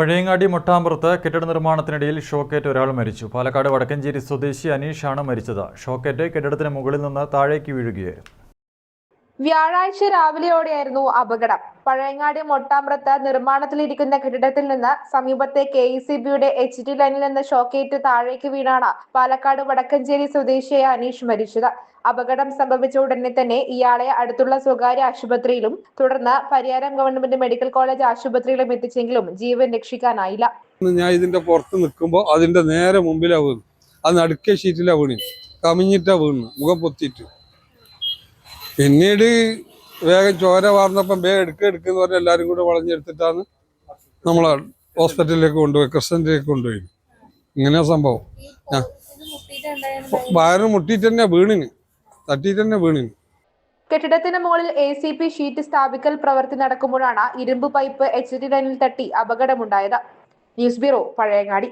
പഴയങ്ങാടി മൊട്ടാമ്പുറത്ത് കെട്ടിട നിർമ്മാണത്തിനിടയിൽ ഷോക്കേറ്റ് ഒരാൾ മരിച്ചു. പാലക്കാട് വടക്കഞ്ചേരി സ്വദേശി അനീഷാണ് മരിച്ചത്. ഷോക്കേറ്റ് കെട്ടിടത്തിന് മുകളിൽ നിന്ന് താഴേക്ക് വീഴുകയായിരുന്നു. വ്യാഴാഴ്ച രാവിലെയോടെയായിരുന്നു അപകടം. പഴയങ്ങാടി മൊട്ടാമ്പ്രത്ത് നിർമ്മാണത്തിലിരിക്കുന്ന കെട്ടിടത്തിൽ നിന്ന് സമീപത്തെ കെ ഇ സി ബിയുടെ എച്ച് ടി ലൈനിൽ നിന്ന് ഷോക്കേറ്റ് താഴേക്ക് വീണാണ് പാലക്കാട് വടക്കഞ്ചേരി സ്വദേശിയായ അനീഷ് മരിച്ചത്. അപകടം സംഭവിച്ച ഉടനെ തന്നെ ഇയാളെ അടുത്തുള്ള സ്വകാര്യ ആശുപത്രിയിലും തുടർന്ന് പരിയാരം ഗവൺമെന്റ് മെഡിക്കൽ കോളേജ് ആശുപത്രിയിലും എത്തിച്ചെങ്കിലും ജീവൻ രക്ഷിക്കാനായില്ല. ഞാൻ ഇതിന്റെ പുറത്ത് നിൽക്കുമ്പോൾ അതിന്റെ നേരെ മുമ്പിലാ വീണ്. അത് നടുക്കിയ ഷീറ്റിലാ വീണ്. കമിഞ്ഞിട്ടാ വീണ്. മുഖം പൊത്തിയിട്ട്. പിന്നീട് വേഗം ചോര വാർന്നപ്പം വേഗം എടുക്കുക എടുക്കുന്ന പറഞ്ഞ് എല്ലാവരും കൂടെ വളഞ്ഞെടുത്തിട്ടാണ് നമ്മളെ ഹോസ്പിറ്റലിലേക്ക് കൊണ്ടുപോയി ക്രിസ്ത്യനിലേക്ക് കൊണ്ടുപോയി. ഇങ്ങനെയാ സംഭവം. വയറ് മുട്ടിയിട്ട് തന്നെ വീണിന്. തട്ടിയിട്ട് തന്നെ വീണിന്. കെട്ടിടത്തിന് മുകളിൽ എ സി പി ഷീറ്റ് സ്ഥാപിക്കൽ പ്രവൃത്തി നടക്കുമ്പോഴാണ് ഇരുമ്പ് പൈപ്പ് എച്ച് ഡി ലൈനിൽ തട്ടി അപകടമുണ്ടായത്. News bureau Pazhayangadi.